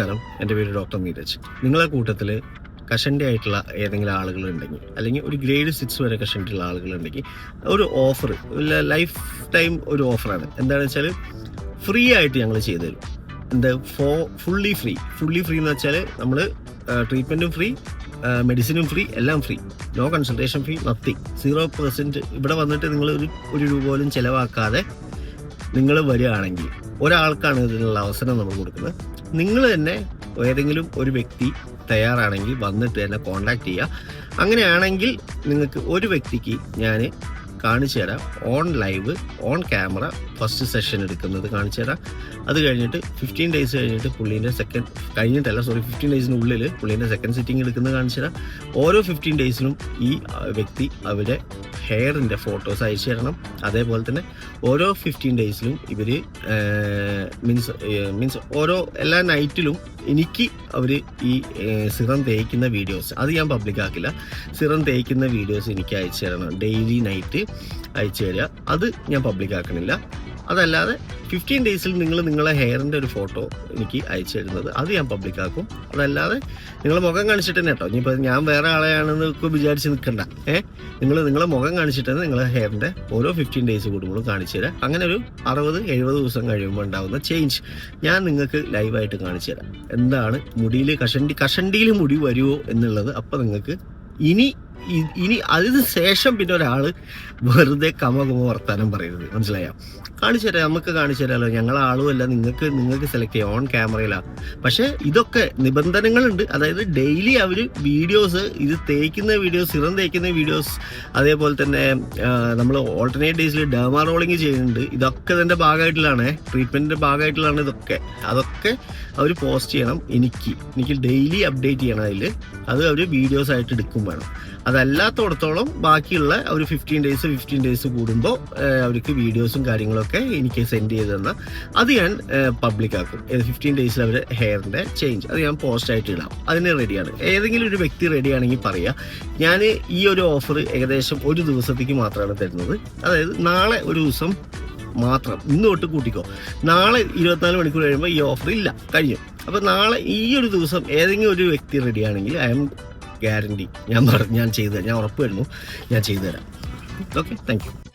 നമസ്കാരം. എന്റെ പേര് ഡോക്ടർ നീരജ്. നിങ്ങളെ കൂട്ടത്തിൽ കഷന്റെ ആയിട്ടുള്ള ഏതെങ്കിലും ആളുകൾ ഉണ്ടെങ്കിൽ അല്ലെങ്കിൽ ഒരു ഗ്രേഡ് സിക്സ് വരെ കഷണ്ടിയുള്ള ആളുകൾ ഉണ്ടെങ്കിൽ ഒരു ഓഫർ ലൈഫ് ടൈം ഒരു ഓഫറാണ്. എന്താണെന്ന് വെച്ചാൽ ഫ്രീ ആയിട്ട് ഞങ്ങൾ ചെയ്തു തരും. എന്താ? ഫോ ഫുള്ളി ഫ്രീ. ഫുള്ളി ഫ്രീ എന്ന് വെച്ചാൽ നമ്മൾ ട്രീറ്റ്മെന്റും ഫ്രീ മെഡിസിനും ഫ്രീ എല്ലാം free. No consultation fee nothing. Zero percent ഇവിടെ വന്നിട്ട് നിങ്ങൾ ഒരു ഒരു രൂപ പോലും ചിലവാക്കാതെ നിങ്ങൾ വരികയാണെങ്കിൽ ഒരാൾക്കാണ് ഇതിനുള്ള അവസരം നമ്മൾ കൊടുക്കുന്നത്. നിങ്ങൾ തന്നെ ഏതെങ്കിലും ഒരു വ്യക്തി തയ്യാറാണെങ്കിൽ വന്നിട്ട് എന്നെ കോണ്ടാക്ട് ചെയ്യുക. അങ്ങനെയാണെങ്കിൽ നിങ്ങൾക്ക് ഒരു വ്യക്തിക്ക് ഞാൻ കാണിച്ചു തരാം. On live on camera first session എടുക്കുന്നത് കാണിച്ചു തരാം. അത് കഴിഞ്ഞിട്ട് ഫിഫ്റ്റീൻ ഡേയ്സ് കഴിഞ്ഞിട്ട് പുള്ളീന്റെ സെക്കൻഡ് കഴിഞ്ഞിട്ടല്ല സോറി ഫിഫ്റ്റീൻ ഡേയ്സിനുള്ളിൽ പുള്ളീന്റെ സെക്കൻഡ് സിറ്റിംഗ് എടുക്കുന്നത് കാണിച്ചു തരാം. ഓരോ ഫിഫ്റ്റീൻ ഡേയ്സിനും ഈ വ്യക്തി അവരുടെ ഹെയറിന്റെ ഫോട്ടോസ് അയച്ചു തരണം. അതേപോലെ തന്നെ ഓരോ ഫിഫ്റ്റീൻ ഡേയ്സിലും ഇവർ മീൻസ് മീൻസ് ഓരോ എല്ലാ നൈറ്റിലും എനിക്ക് അവർ ഈ സിറം തേക്കുന്ന വീഡിയോസ് അത് ഞാൻ പബ്ലിക് ആക്കില്ല. സിറം തേക്കുന്ന വീഡിയോസ് എനിക്ക് അയച്ചു തരണം. ഡെയിലി നൈറ്റ് അയച്ചു തരിക അത് ഞാൻ പബ്ലിക് ആക്കണില്ല. അതല്ലാതെ ഫിഫ്റ്റീൻ ഡേയ്സിൽ നിങ്ങൾ നിങ്ങളെ ഹെയറിന്റെ ഒരു ഫോട്ടോ എനിക്ക് അയച്ചു തരുന്നത്. അത് ഞാൻ പബ്ലിക്കാക്കും അതല്ലാതെ നിങ്ങൾ മുഖം കാണിച്ചിട്ട് തന്നെ കേട്ടോ. ഇനിയിപ്പോൾ ഞാൻ വേറെ ആളെയാണെന്ന് വിചാരിച്ച് നിൽക്കണ്ട. ഏഹ് നിങ്ങൾ നിങ്ങളെ മുഖം കാണിച്ചിട്ട് തന്നെ നിങ്ങളെ ഹെയറിന്റെ ഓരോ ഫിഫ്റ്റീൻ ഡേയ്സ് കൂടുമ്പോഴും കാണിച്ചു തരാം. അങ്ങനെ ഒരു അറുപത് എഴുപത് ദിവസം കഴിയുമ്പോൾ ഉണ്ടാകുന്ന ചേഞ്ച് ഞാൻ നിങ്ങൾക്ക് ലൈവായിട്ട് കാണിച്ചു തരാം. എന്താണ് മുടിയിൽ കഷണ്ടി കഷണ്ടിയിൽ മുടി വരുമോ എന്നുള്ളത് അപ്പോൾ നിങ്ങൾക്ക് ഇനി ഇനി അതിന് ശേഷം പിന്നെ ഒരാൾ വെറുതെ കമ കമ വർത്താനം പറയരുത്. മനസ്സിലായോ? കാണിച്ചു തരാം. നമുക്ക് കാണിച്ചു തരാമല്ലോ ഞങ്ങൾ ആളുമല്ല നിങ്ങൾക്ക് നിങ്ങൾക്ക് സെലക്ട് ചെയ്യാം. ഓൺ ക്യാമറയിലാണ് പക്ഷേ ഇതൊക്കെ നിബന്ധനകളുണ്ട്. അതായത് ഡെയിലി അവർ വീഡിയോസ് ഇത് തേക്കുന്ന വീഡിയോസ് സിറം തേക്കുന്ന വീഡിയോസ് അതേപോലെ തന്നെ നമ്മൾ ഓൾട്ടർനേറ്റ് ഡേയ്സിൽ ഡേമാ റോളിങ് ചെയ്യുന്നുണ്ട്. ഇതൊക്കെ ഇതിന്റെ ഭാഗമായിട്ടുള്ളതാണ്. ട്രീറ്റ്മെന്റിന്റെ ഭാഗമായിട്ടുള്ളതാണ് ഇതൊക്കെ. അതൊക്കെ അവർ പോസ്റ്റ് ചെയ്യണം. എനിക്ക് എനിക്ക് ഡെയിലി അപ്ഡേറ്റ് ചെയ്യണം അതിൽ അത് അവർ വീഡിയോസ് ആയിട്ട് എടുക്കും വേണം. അതല്ലാത്തടത്തോളം ബാക്കിയുള്ള ഒരു ഫിഫ്റ്റീൻ ഡേയ്സ് ഫിഫ്റ്റീൻ ഡേയ്സ് കൂടുമ്പോൾ അവർക്ക് വീഡിയോസും കാര്യങ്ങളൊക്കെ എനിക്ക് സെൻഡ് ചെയ്ത് തന്നാൽ അത് ഞാൻ പബ്ലിക് ആക്കും. ഫിഫ്റ്റീൻ ഡേയ്സിൽ അവർ ഹെയറിന്റെ ചേഞ്ച് അത് ഞാൻ പോസ്റ്റ് ആയിട്ട് ഇടാം. അതിന് റെഡിയാണ് ഏതെങ്കിലും ഒരു വ്യക്തി റെഡിയാണെങ്കിൽ പറയുക ഞാൻ ഈ ഒരു ഓഫർ ഏകദേശം ഒരു ദിവസത്തേക്ക് മാത്രമാണ് തരുന്നത്. അതായത് നാളെ ഒരു ദിവസം മാത്രം. ഇന്ന് തൊട്ട് കൂട്ടിക്കോ. നാളെ ഇരുപത്തിനാല് മണിക്കൂർ കഴിയുമ്പോൾ ഈ ഓഫർ ഇല്ല. കഴിയും അപ്പോൾ നാളെ ഈ ഒരു ദിവസം ഏതെങ്കിലും ഒരു വ്യക്തി റെഡിയാണെങ്കിൽ ഐ എം ഗ്യാരണ്ടി. ഞാൻ ഞാൻ ചെയ്തു ഞാൻ ഉറപ്പ് വരുന്നു. ഞാൻ ചെയ്തു തരാം. Okay thank